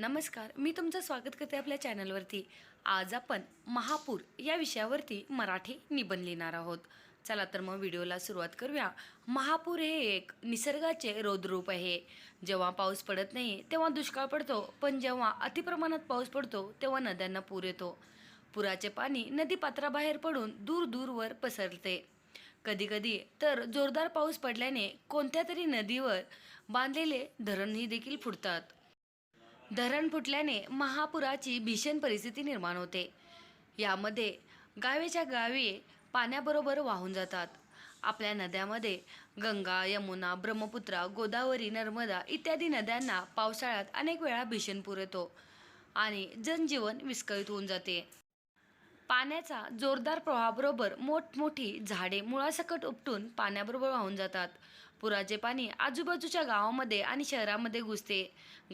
नमस्कार मी तुमचं स्वागत करते आपल्या चॅनलवरती. आज आपण महापूर या विषयावरती मराठी निबंध लिहिणार आहोत. चला तर मग व्हिडिओला सुरुवात करूया. महापूर हे एक निसर्गाचे रौद्ररूप आहे. जेव्हा पाऊस पडत नाही तेव्हा दुष्काळ पडतो. पण जेव्हा अतिप्रमाणात पाऊस पडतो तेव्हा नद्यांना पूर येतो. पुराचे पाणी नदीपात्राबाहेर पडून दूर दूरवर पसरते. कधीकधी तर जोरदार पाऊस पडल्याने कोणत्या तरी नदीवर बांधलेले धरणही देखील फुटतात. धरण फुटल्याने महापुराची भीषण परिस्थिती निर्माण होते. यामध्ये गावेच्या गावी पाण्याबरोबर वाहून जातात. आपल्या नद्यामध्ये गंगा यमुना ब्रह्मपुत्रा गोदावरी नर्मदा इत्यादी नद्यांना पावसाळ्यात अनेक वेळा भीषण पूर येतो आणि जनजीवन विस्कळीत होऊन जाते. पाण्याचा जोरदार प्रवाहाबरोबर मोठमोठी झाडे मुळासकट उपटून पाण्याबरोबर वाहून जातात. पुराचे पाणी आजूबाजूच्या गावामध्ये आणि शहरामध्ये घुसते.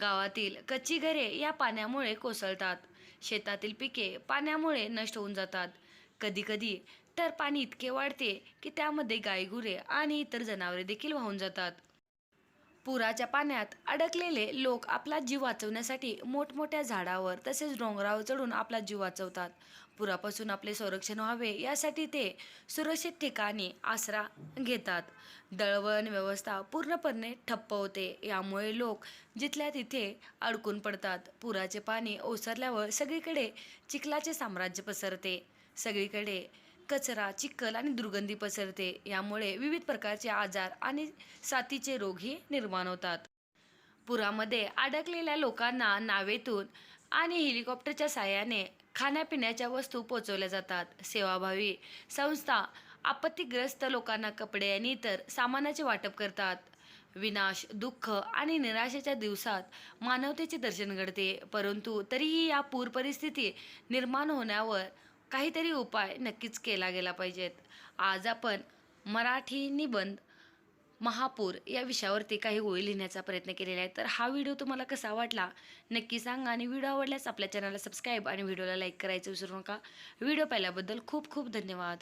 गावातील कच्ची घरे या पाण्यामुळे कोसळतात. शेतातील पिके पाण्यामुळे नष्ट होऊन जातात. कधीकधी तर पाणी इतके वाढते की त्यामध्ये गायगुरे आणि इतर जनावरे देखील वाहून जातात. पुराच्या पाण्यात अडकलेले लोक आपला जीव वाचवण्यासाठी मोठमोठ्या झाडावर तसेच डोंगरावर चढून आपला जीव वाचवतात. पुरापासून आपले संरक्षण व्हावे यासाठी ते सुरक्षित ठिकाणी आसरा घेतात. दळवण व्यवस्था पूर्णपणे ठप्प होते. यामुळे लोक जिथल्या तिथे अडकून पडतात. पुराचे पाणी ओसरल्यावर सगळीकडे चिखलाचे साम्राज्य पसरते. सगळीकडे कचरा चिखल आणि दुर्गंधी पसरते. यामुळे विविध प्रकारचे आजार आणि साथीचे रोगही निर्माण होतात. पुरामध्ये अडकलेल्या लोकांना नावेतून आणि हेलिकॉप्टरच्या साहाय्याने खाण्यापिण्याच्या वस्तू पोचवल्या जातात. सेवाभावी संस्था आपत्तीग्रस्त लोकांना कपडे आणि इतर सामानाचे वाटप करतात. विनाश दुःख आणि निराशेच्या दिवसात मानवतेचे दर्शन घडते. परंतु तरीही या पूर परिस्थिती निर्माण होण्यावर काहीतरी उपाय नक्कीच केला गेला पाहिजेत. आज आपण मराठी निबंध महापूर या विषयावरती काही ओळी लिहिण्याचा प्रयत्न केलेला आहे. तर हा व्हिडिओ तुम्हाला कसा वाटला? नक्की सांगा आणि व्हिडिओ आवडल्यास आपल्या चॅनलला सबस्क्राईब आणि व्हिडिओला लाईक करायचं विसरू नका. व्हिडिओ पाहिल्याबद्दल खूप खूप धन्यवाद.